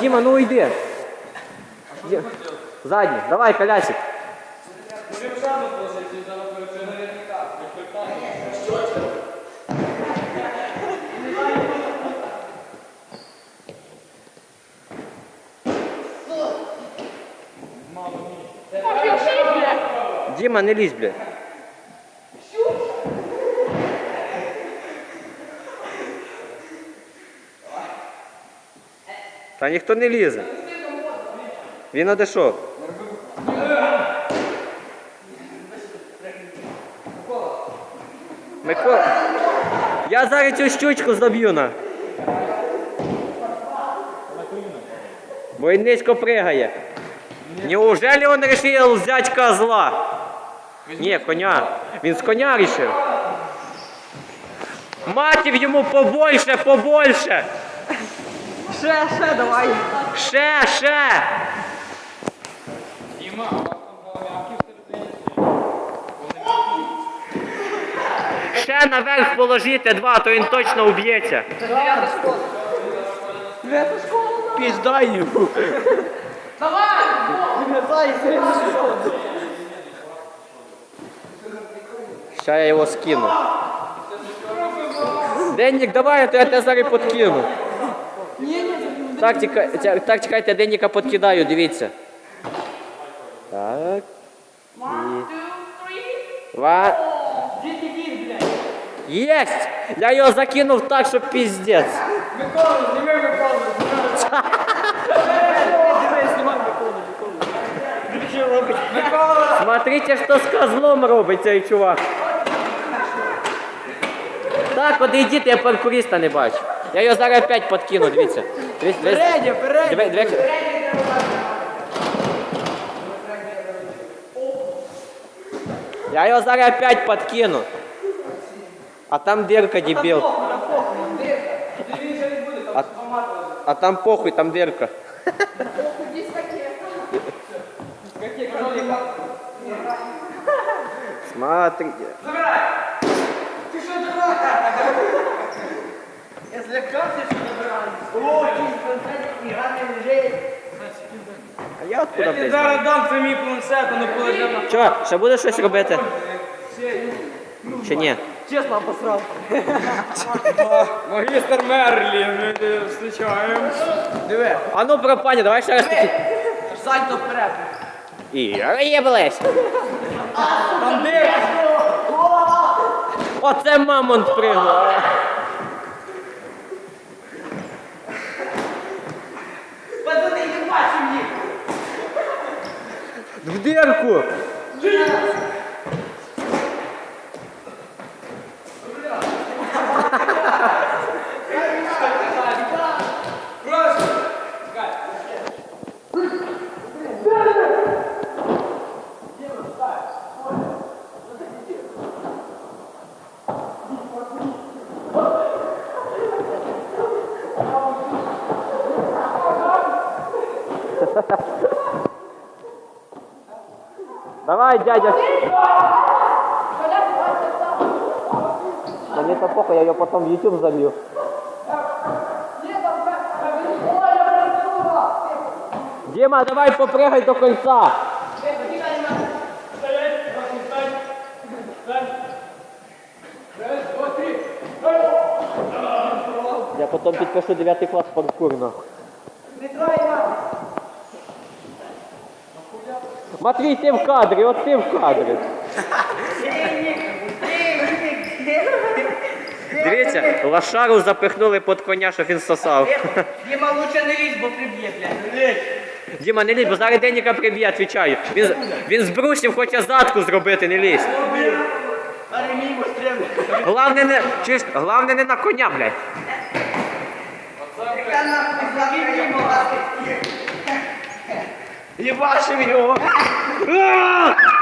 Діма, ну уйди. Ді- Задній, давай, колясик. Діма, не лізь, блядь. Та ніхто не лізе. Він одійшов. Микола. Я зараз цю щучку заб'ю на. Бо він пригає. Неужели он решил взять козла? Ні, коня. Він з коня рішив. Матів йому побольше, побольше. Ще, ще, давай. Ще, ще. Діма, Ще наверх положити два, то він точно уб'ється. Піздай йому. Давай! Ще я його скину. Денник, давай, а то я тебе зараз подкину. Так, тіка- так, чекайте, я денника подкидаю, дивіться. Так. І... Два. Єсть! Я його закинув так, що піздець. Микола, зніми Микола. Смотрите, що з козлом робить цей чувак. Так, от йдіть, я паркуриста не бачу. Я його зараз опять подкину, дивіться. Дивіться, дивіться. Передня, передня. Диви- диви- Я його зараз опять подкину. А там дырка, дебил. А, а там похуй, там дырка. Смотрите. Ти що дурак? Злякався, що забираю. О, якийсь концерт, і гарний лежить. А я откуда Я тобі блядь, зараз знаю? дам це мій планшет, а не положив на Чо, ще будеш щось робити? Чи ні? Чесно обосрав. Магістр Мерлін, ми зустрічаємо. Диви. А ну пропані, давай ще раз таки. Сальто вперед. І риблись. Там дивись. Оце мамонт пригнув. В дирку. Давай, дядя. Да мне то похуй, я ее потом в YouTube залью. Дима, давай попрыгай до кольца. Я потом підпишу 9 клас паркур нахуй. Матвій, ти в кадрі, от ти в кадрі. Дивіться, лошару запихнули під коня, щоб він сосав. Діма, лучше не лізь, бо приб'є, блядь. Діма, не лізь, бо зараз Деніка приб'є, відвічаю. Він, з- він з брусів хоче задку зробити, не лізь. Главне не, чуєш, главне не на коня, блядь. Яка нахуй. Єбашив його.